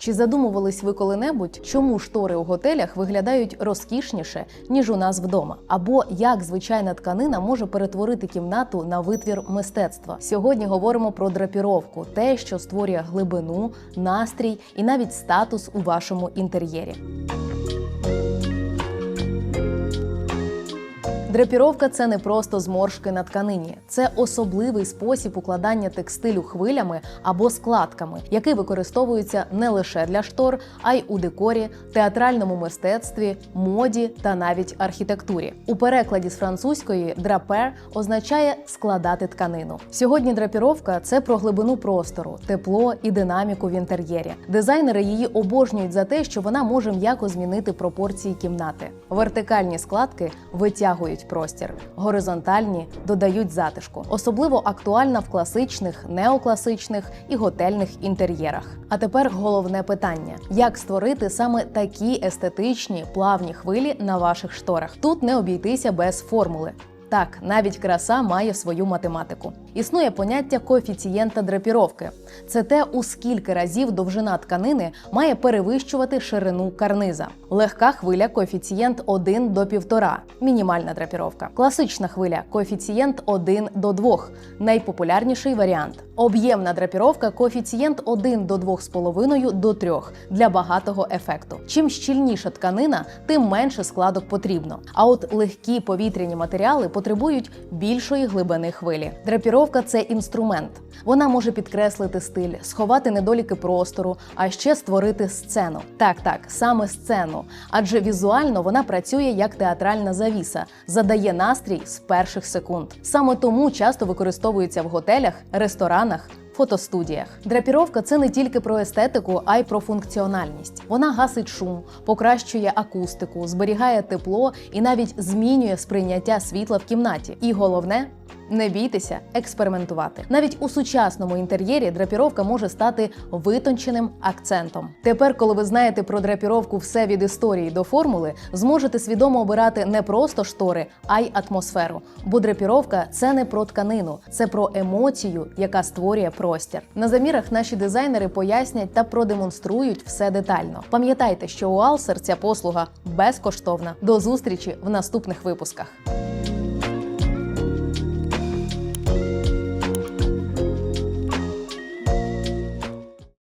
Чи задумувались ви коли-небудь, чому штори у готелях виглядають розкішніше ніж у нас вдома? Або як звичайна тканина може перетворити кімнату на витвір мистецтва? Сьогодні говоримо про драпіровку, те, що створює глибину, настрій і навіть статус у вашому інтер'єрі. Драпіровка це не просто зморшки на тканині, це особливий спосіб укладання текстилю хвилями або складками, який використовується не лише для штор, а й у декорі, театральному мистецтві, моді та навіть архітектурі. У перекладі з французької драпер означає складати тканину. Сьогодні драпіровка це про глибину простору, тепло і динаміку в інтер'єрі. Дизайнери її обожнюють за те, що вона може м'яко змінити пропорції кімнати. Вертикальні складки витягують простір, горизонтальні додають затишку. Особливо актуальна в класичних, неокласичних і готельних інтер'єрах. А тепер головне питання: як створити саме такі естетичні плавні хвилі на ваших шторах? Тут не обійтися без формули. Так, навіть краса має свою математику. Існує поняття коефіцієнта драпіровки. Це те, у скільки разів довжина тканини має перевищувати ширину карниза. Легка хвиля коефіцієнт 1 до 1,5 – мінімальна драпіровка. Класична хвиля коефіцієнт 1 до 2 – найпопулярніший варіант. Об'ємна драпіровка коефіцієнт 1 до 2,5 до 3 для багатого ефекту. Чим щільніша тканина, тим менше складок потрібно. А от легкі повітряні матеріали потребують більшої глибини хвилі. Драпіровка це інструмент. Вона може підкреслити стиль, сховати недоліки простору, а ще створити сцену. Так, так, саме сцену. Адже візуально вона працює як театральна завіса, задає настрій з перших секунд. Саме тому часто використовується в готелях, ресторанах. Фотостудіях драпіровка це не тільки про естетику, а й про функціональність. Вона гасить шум, покращує акустику, зберігає тепло і навіть змінює сприйняття світла в кімнаті. І головне. Не бійтеся експериментувати. Навіть у сучасному інтер'єрі драпіровка може стати витонченим акцентом. Тепер, коли ви знаєте про драпіровку все від історії до формули, зможете свідомо обирати не просто штори, а й атмосферу. Бо драпіровка це не про тканину, це про емоцію, яка створює простір. На замірах наші дизайнери пояснять та продемонструють все детально. Пам'ятайте, що у Алсер ця послуга безкоштовна. До зустрічі в наступних випусках.